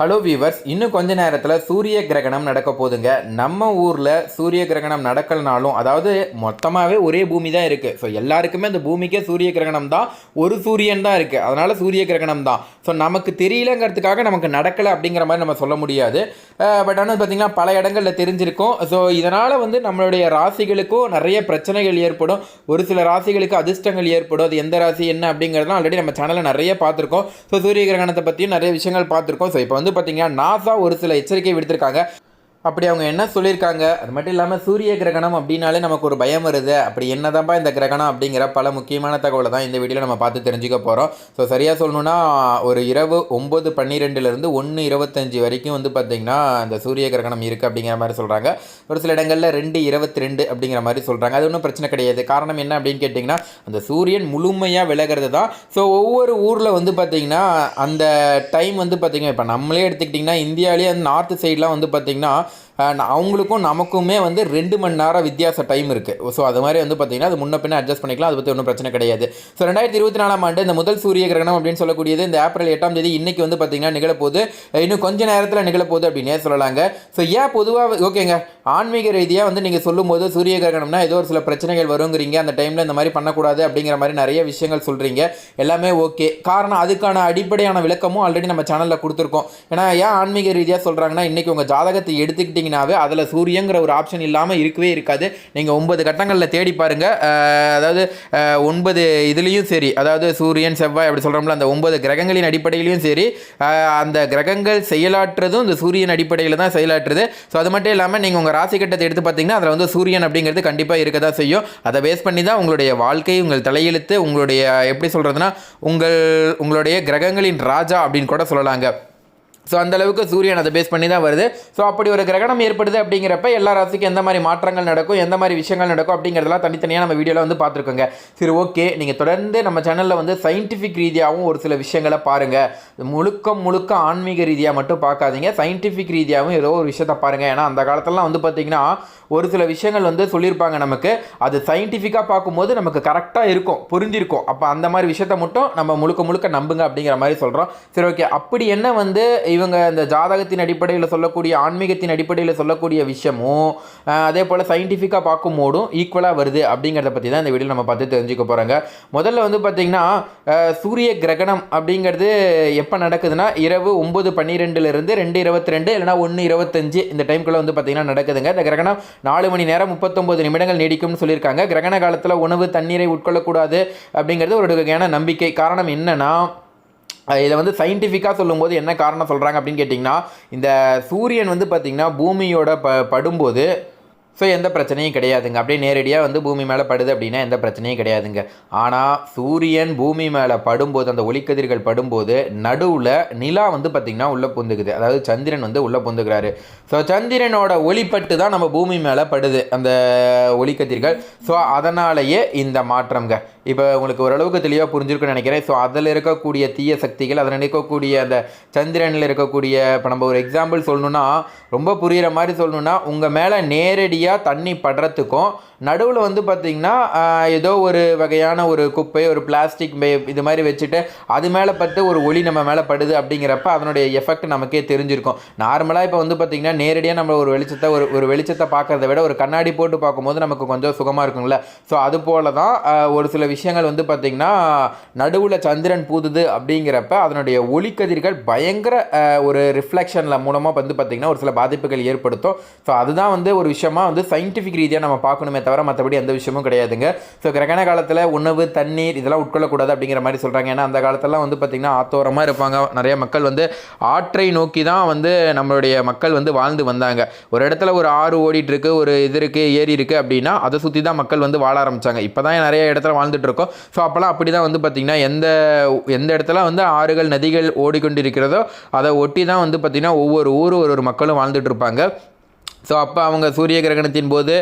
Hello viewers இன்னும் கொஞ்ச நேரத்தில் சூரிய கிரகணம் நடக்க போகுதுங்க. நம்ம ஊரில் சூரிய கிரகணம் நடக்கலனாலும் அதாவது மொத்தமாகவே ஒரே பூமி தான் இருக்குது ஸோ எல்லாருக்குமே அந்த பூமிக்கே சூரிய கிரகணம் தான். ஒரு சூரியன் தான் இருக்குது அதனால் சூரிய கிரகணம் தான். ஸோ நமக்கு தெரியலங்கிறதுக்காக நமக்கு நடக்கலை அப்படிங்கிற மாதிரி நம்ம சொல்ல முடியாது. பட் ஆனால் பார்த்திங்கன்னா பல இடங்களில் தெரிஞ்சிருக்கும். ஸோ இதனால் வந்து நம்மளுடைய ராசிகளுக்கும் நிறைய பிரச்சனைகள் ஏற்படும். ஒரு சில ராசிகளுக்கு அதிர்ஷ்டங்கள் ஏற்படும். அது எந்த ராசி என்ன அப்படிங்கிறதுலாம் ஆல்ரெடி நம்ம சேனலில் நிறைய பார்த்துருக்கோம். ஸோ சூரிய கிரகணத்தை பற்றியும் நிறைய விஷயங்கள் பார்த்துருக்கோம். ஸோ இப்போ வந்து பார்த்தீங்கன்னா நாசா ஒரு சில எச்சரிக்கை விடுத்திருக்காங்க. அப்படி அவங்க என்ன சொல்லியிருக்காங்க? அது மட்டும் இல்லாமல் சூரிய கிரகணம் அப்படின்னாலே நமக்கு ஒரு பயம் வருது. அப்படி என்னதான்ப்பா இந்த கிரகணம் அப்படிங்கிற பல முக்கியமான தகவலை தான் இந்த வீடியோவில் நம்ம பார்த்து தெரிஞ்சுக்க போகிறோம் ஸோ சரியாக சொல்லணுன்னா ஒரு இரவு ஒம்பது பன்னிரெண்டுலேருந்து ஒன்று இருபத்தஞ்சி வரைக்கும் வந்து பார்த்திங்கன்னா இந்த சூரிய கிரகணம் இருக்குது அப்படிங்கிற மாதிரி சொல்கிறாங்க ஒரு சில இடங்களில் ரெண்டு இருபத்தி ரெண்டு அப்படிங்கிற மாதிரி சொல்கிறாங்க அது ஒன்றும் பிரச்சனை கிடையாது. காரணம் என்ன அப்படின்னு கேட்டிங்கன்னா அந்த சூரியன் முழுமையாக விலகிறது தான் ஸோ ஒவ்வொரு ஊரில் வந்து பார்த்திங்கன்னா அந்த டைம் வந்து பார்த்திங்கன்னா இப்போ நம்மளே எடுத்துக்கிட்டிங்கன்னா இந்தியாவிலேயே அந்த நார்த்து சைட்லாம் வந்து பார்த்திங்கன்னா stuff. அவங்களுக்கும் நமக்குமே வந்து ரெண்டு மணி நேரம் வித்தியாச டைம் இருக்குது ஸோ அது மாதிரி வந்து பார்த்திங்கன்னா அது முன்ன பின்ன அட்ஜஸ்ட் பண்ணிக்கலாம். அதை பற்றி ஒன்றும் பிரச்சனை கிடையாது. ஸோ ரெண்டாயிரத்தி இருபத்தி நாலாம் ஆண்டு இந்த முதல் சூரிய கிரகணம் அப்படின்னு சொல்லக்கூடியது இந்த ஏப்ரல் எட்டாம் தேதி இன்றைக்கி வந்து பார்த்திங்கன்னா நிகழப்போகுது. இன்னும் கொஞ்ச நேரத்தில் நிகழப்போகுது அப்படின்னே சொல்லலாங்க. ஸோ ஏன் பொதுவாக ஓகேங்க. ஆன்மீக ரீதியாக வந்து நீங்கள் சொல்லும்போது சூரிய கிரகணம்னா ஏதோ ஒரு சில பிரச்சனைகள் வருங்கிறீங்க. அந்த டைமில் இந்த மாதிரி பண்ணக்கூடாது அப்படிங்கிற மாதிரி நிறைய விஷயங்கள் சொல்கிறீங்க எல்லாமே ஓகே. காரணம் அதுக்கான அடிப்படையான விளக்கமும் ஆல்ரெடி நம்ம சேனலில் கொடுத்துருக்கோம். ஏன்னா ஏன் ஆன்மீக ரீதியாக சொல்கிறாங்கன்னா இன்றைக்கி உங்கள் ஜாதகத்தை எடுத்துக்கிட்டிங்கனாவே அதில் சூரியங்கிற ஒரு ஆப்ஷன் இல்லாமல் இருக்கவே இருக்காது. நீங்கள் ஒன்பது கட்டங்களில் தேடி பாருங்கள் அதாவது ஒன்பது இதுலேயும் சரி. அதாவது சூரியன் செவ்வாய் அப்படி சொல்கிறோம்ல அந்த ஒன்பது கிரகங்களின் அடிப்படையிலையும் சரி. அந்த கிரகங்கள் செயலாற்றுறதும் இந்த சூரியன் அடிப்படையில் தான் செயலாற்றுது. ஸோ அது மட்டும் இல்லாமல் நீங்கள் உங்கள் ராசி கட்டத்தை எடுத்து பார்த்தீங்கன்னா அதில் வந்து சூரியன் அப்படிங்கிறது கண்டிப்பாக இருக்க தான் செய்யும். அதை பேஸ் பண்ணி தான் உங்களுடைய வாழ்க்கை உங்கள் தலையெழுத்து உங்களுடைய எப்படி சொல்கிறதுனா உங்கள் உங்களுடைய கிரகங்களின் ராஜா அப்படின்னு கூட சொல்லலாங்க. ஸோ அந்த அளவுக்கு சூரியன் அதை பேஸ் பண்ணி தான் வருது. ஸோ அப்படி ஒரு கிரகணம் ஏற்படுது அப்படிங்கிறப்ப எல்லா ராசிக்கும் எந்த மாதிரி மாற்றங்கள் நடக்கும் எந்த மாதிரி விஷயங்கள் நடக்கும் அப்படிங்கிறதெல்லாம் தனித்தனியாக நம்ம வீடியோவில் வந்து பார்த்துருக்கோங்க. சரி ஓகே நீங்கள் தொடர்ந்து நம்ம சேனலில் வந்து சயின்டிஃபிக் ரீதியாகவும் ஒரு சில விஷயங்களை பாருங்கள் முழுக்க முழுக்க ஆன்மீக ரீதியாக மட்டும் பார்க்காதீங்க. சயின்டிஃபிக் ரீதியாகவும் ஏதோ ஒரு விஷயத்தை பாருங்கள் ஏன்னா அந்த காலத்திலலாம் வந்து பார்த்திங்கன்னா ஒரு சில விஷயங்கள் வந்து சொல்லியிருப்பாங்க நமக்கு. அது சயின்டிஃபிக்காக பார்க்கும்போது நமக்கு கரெக்டாக இருக்கும் புரிஞ்சிருக்கும். அப்போ அந்த மாதிரி விஷயத்த மட்டும் நம்ம முழுக்க முழுக்க நம்புங்க அப்படிங்கிற மாதிரி சொல்கிறோம் சரி ஓகே அப்படி என்ன வந்து இவங்க இந்த ஜாதகத்தின் அடிப்படையில் சொல்லக்கூடிய ஆன்மீகத்தின் அடிப்படையில் சொல்லக்கூடிய விஷயமும் அதே போல் சயின்டிஃபிக்காக பார்க்கும்போதும் ஈக்குவலாக வருது அப்படிங்கிறத பற்றி தான் இந்த வீடியோ நம்ம பார்த்து தெரிஞ்சுக்க போகிறோங்க முதல்ல வந்து பார்த்திங்கன்னா சூரிய கிரகணம் அப்படிங்கிறது எப்போ நடக்குதுன்னா இரவு ஒம்பது பன்னிரெண்டுலேருந்து ரெண்டு இருபத்தி ரெண்டு இல்லைனா ஒன்று இருபத்தஞ்சு இந்த டைம்குள்ளே வந்து பார்த்திங்கன்னா நடக்குதுங்க. இந்த கிரகணம் நாலு மணி நேரம் முப்பத்தொம்பது நிமிடங்கள் நீடிக்கும்னு சொல்லியிருக்காங்க. கிரகண காலத்தில் உணவு தண்ணீரை உட்கொள்ளக்கூடாது அப்படிங்கிறது ஒரு வகையான நம்பிக்கை. காரணம் என்னன்னா இதை வந்து சயின்டிஃபிக்காக சொல்லும்போது என்ன காரணம் சொல்கிறாங்க அப்படின்னு கேட்டிங்கன்னா இந்த சூரியன் வந்து பார்த்திங்கன்னா பூமியோட ப படும்போது ஸோ எந்த பிரச்சனையும் கிடையாதுங்க. அப்படியே நேரடியாக வந்து பூமி மேலே படுது அப்படின்னா எந்த பிரச்சனையும் கிடையாதுங்க. ஆனால் சூரியன் பூமி மேலே படும்போது அந்த ஒளிக்கதிர்கள் படும்போது நடுவில் நிலா வந்து பார்த்திங்கன்னா உள்ளே பொந்துக்குது. அதாவது சந்திரன் வந்து உள்ளே பொந்துக்கிறாரு. ஸோ சந்திரனோட ஒளிப்பட்டு தான் நம்ம பூமி மேலே படுது அந்த ஒளிக்கதிர்கள். ஸோ அதனாலேயே இந்த மாற்றம்ங்க. இப்போ உங்களுக்கு ஓரளவுக்கு தெளிவாக புரிஞ்சிருக்குன்னு நினைக்கிறேன். ஸோ அதில் இருக்கக்கூடிய தீய சக்திகள் அதில் இருக்கக்கூடிய அந்த சந்திரனில் இருக்கக்கூடிய இப்போ நம்ம ஒரு எக்ஸாம்பிள் சொல்லணுன்னா ரொம்ப புரிகிற மாதிரி சொல்லணுன்னா உங்கள் மேலே நேரடியாக தண்ணி படுறதுக்கும் நடுவில் வந்து பார்த்திங்கன்னா ஏதோ ஒரு வகையான ஒரு குப்பை ஒரு பிளாஸ்டிக் இது மாதிரி வச்சுட்டு அது மேலே பட்டு ஒரு ஒளி நம்ம மேலே படுது அப்படிங்கிறப்ப அதனுடைய எஃபெக்ட் நமக்கே தெரிஞ்சிருக்கும். நார்மலாக இப்போ வந்து பார்த்திங்கன்னா நேரடியாக நம்ம ஒரு வெளிச்சத்தை ஒரு ஒரு வெளிச்சத்தை பார்க்குறத விட ஒரு கண்ணாடி போட்டு பார்க்கும்போது நமக்கு கொஞ்சம் சுகமாக இருக்குங்களே ஸோ அது போல தான் ஒரு சில விஷயம் விஷயங்கள் வந்து பார்த்திங்கன்னா நடுவில் சந்திரன் பூதுது அப்படிங்கிறப்ப அதனுடைய ஒளிக்கதிர்கள் பயங்கர ஒரு ரிஃப்ளெக்ஷனில் மூலமாக வந்து பார்த்திங்கன்னா ஒரு சில பாதிப்புகள் ஏற்படுத்தும். ஸோ அதுதான் வந்து ஒரு விஷயமா வந்து சயின்டிஃபிக் ரீதியாக நம்ம பார்க்கணுமே தவிர மற்றபடி எந்த விஷயமும் கிடையாதுங்க. ஸோ கிரகண காலத்தில் உணவு தண்ணீர் இதெல்லாம் உட்கொள்ளக்கூடாது அப்படிங்கிற மாதிரி சொல்கிறாங்க ஏன்னா அந்த காலத்திலலாம் வந்து பார்த்திங்கன்னா ஆத்தோரமாக இருப்பாங்க. நிறைய மக்கள் வந்து ஆற்றை நோக்கி தான் வந்து நம்மளுடைய மக்கள் வந்து வாழ்ந்து வந்தாங்க. ஒரு இடத்துல ஒரு ஆறு ஓடிட்டு இருக்கு ஒரு இது இருக்குது ஏரி இருக்குது அப்படின்னா அதை சுற்றி தான் மக்கள் வந்து வாழ ஆரம்பிச்சாங்க. இப்போ தான் நிறைய இடத்துல வாழ்ந்துட்டு இருக்கோம் ஸோ அப்போல்லாம் அப்படி தான் வந்து பார்த்திங்கன்னா எந்த எந்த இடத்துல வந்து ஆறுகள் நதிகள் ஓடிக்கொண்டிருக்கிறதோ அதை ஒட்டி தான் வந்து பார்த்திங்கன்னா ஒவ்வொரு ஊர் ஒரு ஒரு மக்களும் வாழ்ந்துட்டு இருப்பாங்க ஸோ அப்போ அவங்க சூரிய கிரகணத்தின் போது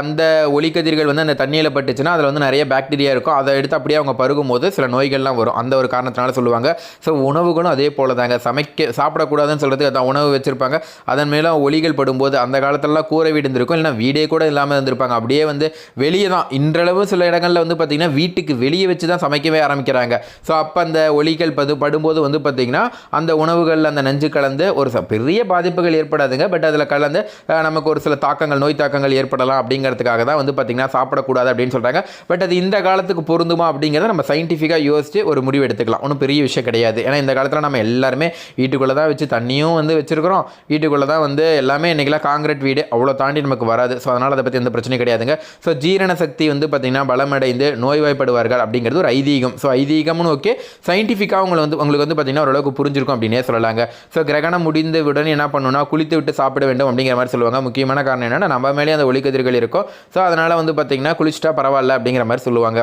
அந்த ஒளிக்கதிர்கள் வந்து அந்த தண்ணியில் பட்டுச்சுன்னா அதில் வந்து நிறைய பாக்டீரியா இருக்கும். அதை எடுத்து அப்படியே அவங்க பருகும் போது சில நோய்கள்லாம் வரும். அந்த ஒரு காரணத்தினால சொல்லுவாங்க. ஸோ உணவுகளும் அதே போல தாங்க சமைக்க சாப்பிடக்கூடாதுன்னு சொல்கிறதுக்கு அதான் உணவு வச்சுருப்பாங்க. அதன் மேலே ஒளிகள் படும்போது அந்த காலத்துலலாம் கூரை வீடு இருந்திருக்கும். இல்லைன்னா வீடே கூட இல்லாமல் இருந்திருப்பாங்க. அப்படியே வந்து வெளியே தான். இன்றளவு சில இடங்களில் வந்து பார்த்திங்கன்னா வீட்டுக்கு வெளியே வச்சு தான் சமைக்கவே ஆரம்பிக்கிறாங்க. ஸோ அப்போ அந்த ஒளிகள் பது படும்போது வந்து பார்த்திங்கன்னா அந்த உணவுகளில் அந்த நஞ்சு கலந்து ஒரு ச- பெரிய பாதிப்புகள் ஏற்படாதுங்க. பட் அதில் கலந்து நமக்கு ஒரு சில தாக்கங்கள் நோய் தாக்கங்கள் ஏற்படலாம் அப்படிங்கிறதுக்காக தான் வந்து பார்த்திங்கன்னா சாப்பிடக்கூடாது அப்படின்னு சொல்கிறாங்க பட் அது இந்த காலத்துக்கு பொருந்துமா அப்படிங்கிறத நம்ம சயின்டிஃபிக்காக யோசிச்சு ஒரு முடிவு எடுத்துக்கலாம். ஒன்றும் பெரிய விஷயம் கிடையாது. ஏன்னா இந்த காலத்தில் நம்ம எல்லாருமே வீட்டுக்குள்ளே தான் வச்சு தண்ணியும் வந்து வச்சுருக்கிறோம். வீட்டுக்குள்ளே தான் வந்து எல்லாமே இன்றைக்கெல்லாம் காங்கிரீட் வீடு. அவ்வளோ தாண்டி நமக்கு வராது. ஸோ அதனால் அதை பற்றி எந்த பிரச்சனையும் கிடையாதுங்க. ஸோ ஜீரண சக்தி வந்து பார்த்திங்கன்னா பலமடைந்து நோய்வாய்ப்படுவார்கள் அப்படிங்கிறது ஒரு ஐதீகம். ஸோ ஐதீகம்னு ஓகே சயின்டிஃபிக்காக உங்களை வந்து உங்களுக்கு வந்து பார்த்திங்கன்னா ஓரளவுக்கு புரிஞ்சிருக்கும் அப்படின்னே சொல்லலாங்க. ஸோ கிரகணம் முடிந்த உடனே என்ன பண்ணணும்னா குளித்து விட்டு சாப்பிட வேண்டும் அப்படிங்கிற மாதிரி சொல்லுவாங்க. முக்கியமான காரணம் என்னென்னா நம்ம மேலேயே அந்த ஒளிக்கதிர்கள் இருக்கும் ஸோ அதனால் வந்து பார்த்திங்கன்னா குளிச்சிட்டா பரவாயில்ல அப்படிங்கிற மாதிரி சொல்லுவாங்க.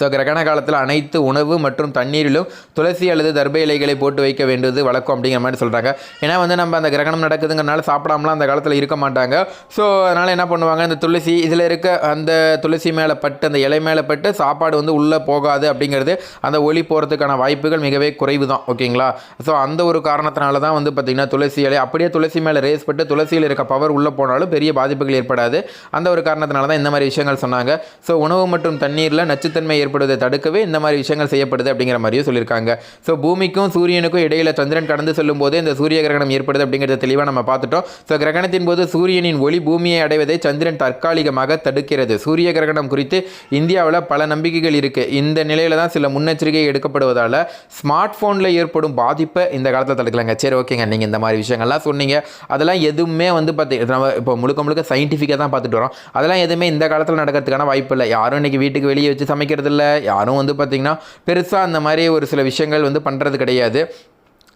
ஸோ கிரகண காலத்தில் அனைத்து உணவு மற்றும் தண்ணீரிலும் துளசி அல்லது தர்பை இலைகளை போட்டு வைக்க வேண்டியது வழக்கம் அப்படிங்கிற மாதிரி சொல்கிறாங்க ஏன்னா வந்து நம்ம அந்த கிரகணம் நடக்குதுங்கிறனால சாப்பிடாமலாம் அந்த காலத்தில் இருக்க மாட்டாங்க. ஸோ அதனால் என்ன பண்ணுவாங்க? இந்த துளசி இதில் இருக்க அந்த துளசி மேலே பட்டு அந்த இலை மேலே பட்டு சாப்பாடு வந்து உள்ளே போகாது அப்படிங்கிறது அந்த ஒளி போகிறதுக்கான வாய்ப்புகள் மிகவே குறைவு தான் ஓகேங்களா? ஸோ அந்த ஒரு காரணத்தினால தான் வந்து பார்த்திங்கன்னா துளசி இலை அப்படியே துளசி மேலே ரேஸ் பட்டு துளசியில் இருக்க பவர் உள்ளே போனாலும் பெரிய பாதிப்புகள் ஏற்படாது. அந்த ஒரு காரணத்தினால தான் இந்த மாதிரி விஷயங்கள் சொன்னாங்க. ஸோ உணவு மற்றும் தண்ணீரில் நச்சுத்தன்மை ஏற்படுவதை தடுக்கவே இந்த மாதிரி விஷயங்கள் செய்யப்படுது அப்படிங்கிற மாதிரியும் சொல்லியிருக்காங்க. ஸோ பூமிக்கும் சூரியனுக்கும் இடையில சந்திரன் கடந்து செல்லும் போதே இந்த சூரிய கிரகணம் ஏற்படுது அப்படிங்கிறத தெளிவாக நம்ம பார்த்துட்டோம். ஸோ கிரகணத்தின் போது சூரியனின் ஒளி பூமியை அடைவதை சந்திரன் தற்காலிகமாக தடுக்கிறது. சூரிய கிரகணம் குறித்து இந்தியாவில் பல நம்பிக்கைகள் இருக்குது இந்த நிலையில தான் சில முன்னெச்சரிக்கை எடுக்கப்படுவதால் ஸ்மார்ட் ஃபோனில் ஏற்படும் பாதிப்பை இந்த காலத்தில் தடுக்கலாங்க. சரி ஓகேங்க. நீங்கள் இந்த மாதிரி விஷயங்கள்லாம் சொன்னீங்க. அதெல்லாம் எதுவுமே வந்து பார்த்து நம்ம இப்போ முழுக்க முழுக்க சயின்டிஃபிக்காக தான் பார்த்துட்டு வரோம். அதெல்லாம் எதுவுமே இந்த காலத்தில் நடக்கிறதுக்கான வாய்ப்பு இல்லை. யாரும் இன்னைக்கு வீட்டுக்கு வெளியே வச்சு சமைக்கிறது இல்லை. யாரும் வந்து பார்த்திங்கன்னா பெருசாக அந்த மாதிரி ஒரு சில விஷயங்கள் வந்து பண்ணுறது கிடையாது.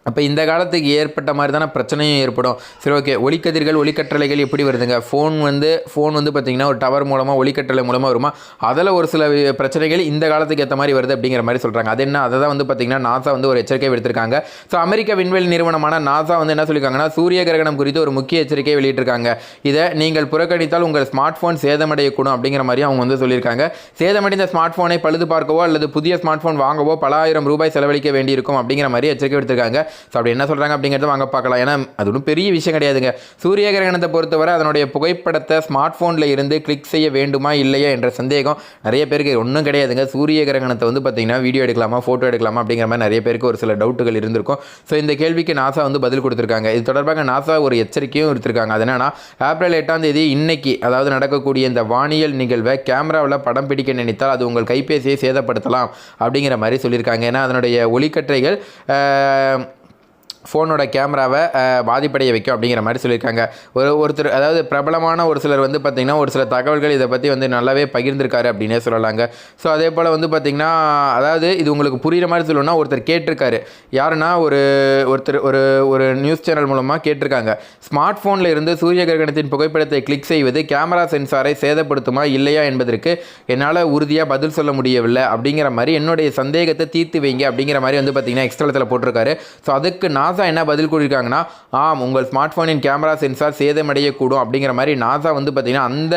அப்போ இந்த காலத்துக்கு ஏற்பட்ட மாதிரி தானே பிரச்சனையும் ஏற்படும். சரி ஓகே ஒளிக்கதிர்கள் ஒளிக்கற்றலைகள் எப்படி வருதுங்க? ஃபோன் வந்து ஃபோன் வந்து பார்த்திங்கன்னா ஒரு டவர் மூலமாக ஒளிக்கற்றலை மூலமாக வருமா? அதில் ஒரு சில பிரச்சனைகள் இந்த காலத்துக்கு ஏற்ற மாதிரி வருது அப்படிங்கிற மாதிரி சொல்கிறாங்க அது என்ன? அதை தான் வந்து பார்த்திங்கன்னா நாசா வந்து ஒரு எச்சரிக்கை விடுத்திருக்காங்க. ஸோ அமெரிக்க விண்வெளி நிறுவனமான நாசா வந்து என்ன சொல்லியிருக்காங்கன்னா சூரிய கிரகணம் குறித்து ஒரு முக்கிய எச்சரிக்கை வெளியிட்டிருக்காங்க. இதை நீங்கள் புறக்கணித்தால் உங்கள் ஸ்மார்ட் ஃபோன் சேதமடையக்கூடும் அப்படிங்கிற மாதிரி அவங்க வந்து சொல்லியிருக்காங்க. சேதமடைந்த ஸ்மார்ட் ஃபோனை பழுது பார்க்கவோ அல்லது புதிய ஸ்மார்ட் ஃபோன் வாங்கவோ பல ஆயிரம் ரூபாய் செலவழிக்க வேண்டியிருக்கும் அப்படிங்கிற மாதிரி எச்சரிக்கை விடுத்திருக்காங்க. ஸோ அப்படி என்ன சொல்கிறாங்க அப்படிங்கிறத வாங்க பார்க்கலாம். ஏன்னா அது ஒன்றும் பெரிய விஷயம் கிடையாதுங்க. சூரிய கிரகணத்தை பொறுத்தவரை அதனுடைய புகைப்படத்தை ஸ்மார்ட் ஃபோனில் இருந்து கிளிக் செய்ய வேண்டுமா இல்லையா என்ற சந்தேகம் நிறைய பேருக்கு ஒன்றும் கிடையாதுங்க. சூரிய கிரகணத்தை வந்து பார்த்தீங்கன்னா வீடியோ எடுக்கலாமா ஃபோட்டோ எடுக்கலாமா அப்படிங்கிற மாதிரி நிறைய பேருக்கு ஒரு சில டவுட்டுகள் இருந்திருக்கும். ஸோ இந்த கேள்விக்கு நாசா வந்து பதில் கொடுத்துருக்காங்க. இது தொடர்பாக நாசா ஒரு எச்சரிக்கையும் எடுத்திருக்காங்க அது என்னன்னா ஏப்ரல் எட்டாம் தேதி இன்னைக்கு அதாவது நடக்கக்கூடிய இந்த வானியல் நிகழ்வை கேமராவில் படம் பிடிக்க நினைத்தால் அது உங்கள் கைபேசியை சேதப்படுத்தலாம் அப்படிங்கிற மாதிரி சொல்லியிருக்காங்க. ஏன்னா அதனுடைய ஒளிக்கற்றைகள் ஃபோனோட கேமராவை பாதிப்படைய வைக்கும் அப்படிங்கிற மாதிரி சொல்லியிருக்காங்க. ஒரு ஒருத்தர் அதாவது பிரபலமான ஒரு சிலர் வந்து பார்த்திங்கன்னா ஒரு சில தகவல்கள் இதை பற்றி வந்து நல்லாவே பகிர்ந்திருக்காரு அப்படின்னே சொல்லலாங்க. ஸோ அதே போல் வந்து பார்த்திங்கன்னா அதாவது இது உங்களுக்கு புரிகிற மாதிரி சொல்லணும்னா ஒருத்தர் கேட்டிருக்காரு. யாருன்னா ஒரு ஒருத்தர் ஒரு ஒரு நியூஸ் சேனல் மூலமாக கேட்டிருக்காங்க. ஸ்மார்ட் ஃபோனில் இருந்து சூரிய கிரகணத்தின் புகைப்படத்தை கிளிக் செய்வது கேமரா சென்சாரை சேதப்படுத்துமா இல்லையா என்பதற்கு என்னால் உறுதியாக பதில் சொல்ல முடியவில்லை அப்படிங்கிற மாதிரி என்னுடைய சந்தேகத்தை தீர்த்து வைங்க அப்படிங்கிற மாதிரி வந்து பார்த்திங்கன்னா எக்ஸ்ட்ரலத்தில் போட்டிருக்காரு. ஸோ அதுக்கு நான் நாசா என்ன பதில் கூறியிருக்காங்கன்னா ஆம் உங்கள் ஸ்மார்ட் ஃபோனின் கேமரா சென்சார் சேதமடையக்கூடும் அப்படிங்கிற மாதிரி நாசா வந்து பார்த்திங்கன்னா அந்த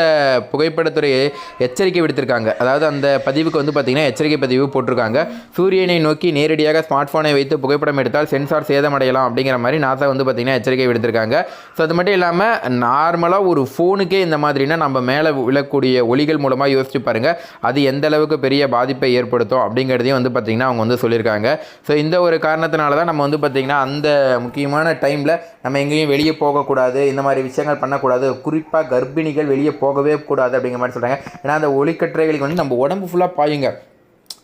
புகைப்படத்துறையை எச்சரிக்கை விடுத்திருக்காங்க. அதாவது அந்த பதிவுக்கு வந்து பார்த்திங்கன்னா எச்சரிக்கை பதிவு போட்டிருக்காங்க. சூரியனை நோக்கி நேரடியாக ஸ்மார்ட் ஃபோனை வைத்து புகைப்படம் எடுத்தால் சென்சார் சேதமடையலாம் அப்படிங்கிற மாதிரி நாசா வந்து பார்த்திங்கன்னா எச்சரிக்கை விடுத்திருக்காங்க. ஸோ அது மட்டும் இல்லாமல் நார்மலாக ஒரு ஃபோனுக்கே இந்த மாதிரினா நம்ம மேலே விழக்கூடிய ஒளிகள் மூலமாக யோசிச்சு பாருங்கள் அது எந்த அளவுக்கு பெரிய பாதிப்பை ஏற்படுத்தும் அப்படிங்கிறதையும் வந்து பார்த்திங்கன்னா அவங்க வந்து சொல்லியிருக்காங்க. ஸோ இந்த ஒரு காரணத்தினால தான் நம்ம வந்து பார்த்திங்கன்னா அந்த முக்கியமான டைமில் நம்ம எங்கேயும் வெளியே போகக்கூடாது இந்த மாதிரி விஷயங்கள் பண்ணக்கூடாது. குறிப்பாக கர்ப்பிணிகள் வெளியே போகவே கூடாது அப்படிங்கிற மாதிரி சொல்கிறாங்க ஏன்னா அந்த ஒளிக்கற்றைகளுக்கு வந்து நம்ம உடம்பு ஃபுல்லாக பாயுங்க.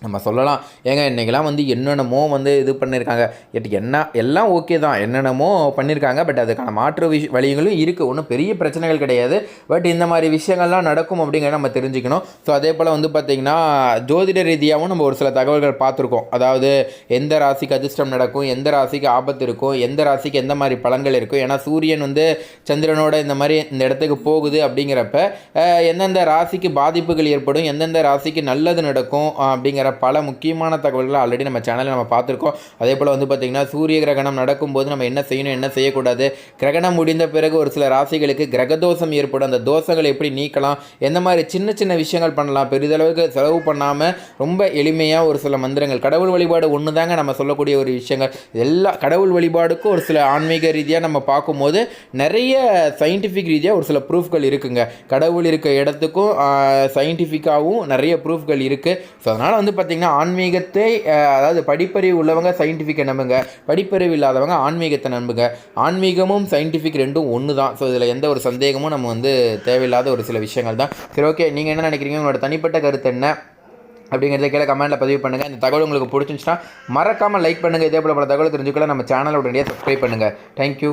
நம்ம சொல்லலாம். ஏங்க இன்றைக்கெல்லாம் வந்து என்னென்னமோ வந்து இது பண்ணியிருக்காங்க எட் என்ன எல்லாம் ஓகே தான். என்னென்னமோ பண்ணியிருக்காங்க பட் அதுக்கான மாற்று விஷ வழிகளும் இருக்குது ஒன்றும் பெரிய பிரச்சனைகள் கிடையாது. பட் இந்த மாதிரி விஷயங்கள்லாம் நடக்கும் அப்படிங்கிறத நம்ம தெரிஞ்சுக்கணும். ஸோ அதே போல் வந்து பார்த்திங்கன்னா ஜோதிட ரீதியாகவும் நம்ம ஒரு சில தகவல்கள் பார்த்துருக்கோம். அதாவது எந்த ராசிக்கு அதிர்ஷ்டம் நடக்கும்? எந்த ராசிக்கு ஆபத்து இருக்கும்? எந்த ராசிக்கு எந்த மாதிரி பலன்கள் இருக்கும்? ஏன்னா சூரியன் வந்து சந்திரனோட இந்த மாதிரி இந்த இடத்துக்கு போகுது அப்படிங்கிறப்ப எந்தெந்த ராசிக்கு பாதிப்புகள் ஏற்படும்? எந்தெந்த ராசிக்கு நல்லது நடக்கும்? அப்படிங்கிற வேறு பல முக்கியமான தகவல்களை ஆல்ரெடி நம்ம சேனலில் நம்ம பார்த்துருக்கோம். அதே போல் வந்து பார்த்திங்கன்னா சூரிய கிரகணம் நடக்கும்போது நம்ம என்ன செய்யணும் என்ன செய்யக்கூடாது? கிரகணம் முடிந்த பிறகு ஒரு சில ராசிகளுக்கு கிரகதோஷம் ஏற்படும். அந்த தோஷங்களை எப்படி நீக்கலாம்? எந்த மாதிரி சின்ன சின்ன விஷயங்கள் பண்ணலாம்? பெரிதளவுக்கு செலவு பண்ணாமல் ரொம்ப எளிமையாக ஒரு சில மந்திரங்கள். கடவுள் வழிபாடு ஒன்று தாங்க நம்ம சொல்லக்கூடிய ஒரு விஷயங்கள். எல்லா கடவுள் வழிபாடுக்கும் ஒரு சில ஆன்மீக ரீதியாக நம்ம பார்க்கும்போது நிறைய சயின்டிஃபிக் ரீதியாக ஒரு சில ப்ரூஃப்கள் இருக்குங்க. கடவுள் இருக்க இடத்துக்கும் சயின்டிஃபிக்காகவும் நிறைய ப்ரூஃப்கள் இருக்குது ஸோ அதனால் வந்து பார்த்திங்கன்னா ஆன்மீகத்தை அதாவது படிப்பறிவு உள்ளவங்க சயின்டிஃபிக்கை நம்புங்க. படிப்பறிவு இல்லாதவங்க ஆன்மீகத்தை நம்புங்க. ஆன்மீகமும் சயின்டிஃபிக் ரெண்டும் ஒன்று தான் ஸோ இதில் எந்த ஒரு சந்தேகமும் நம்ம வந்து தேவையில்லாத ஒரு சில விஷயங்கள் தான். சரி ஓகே நீங்கள் என்ன நினைக்கிறீங்க? உங்களோட தனிப்பட்ட கருத்து என்ன? அப்படிங்கிறத கீழே கமெண்ட்டில் பதிவு பண்ணுங்கள் இந்த தகவல் உங்களுக்கு பிடிச்சிருந்துச்சுன்னா மறக்காமல் லைக் பண்ணுங்கள் இதே போல் பல தகவல் தெரிஞ்சுக்கலாம் நம்ம சேனலை உடனடியாக சப்ஸ்கிரைப் பண்ணுங்கள் தேங்க்யூ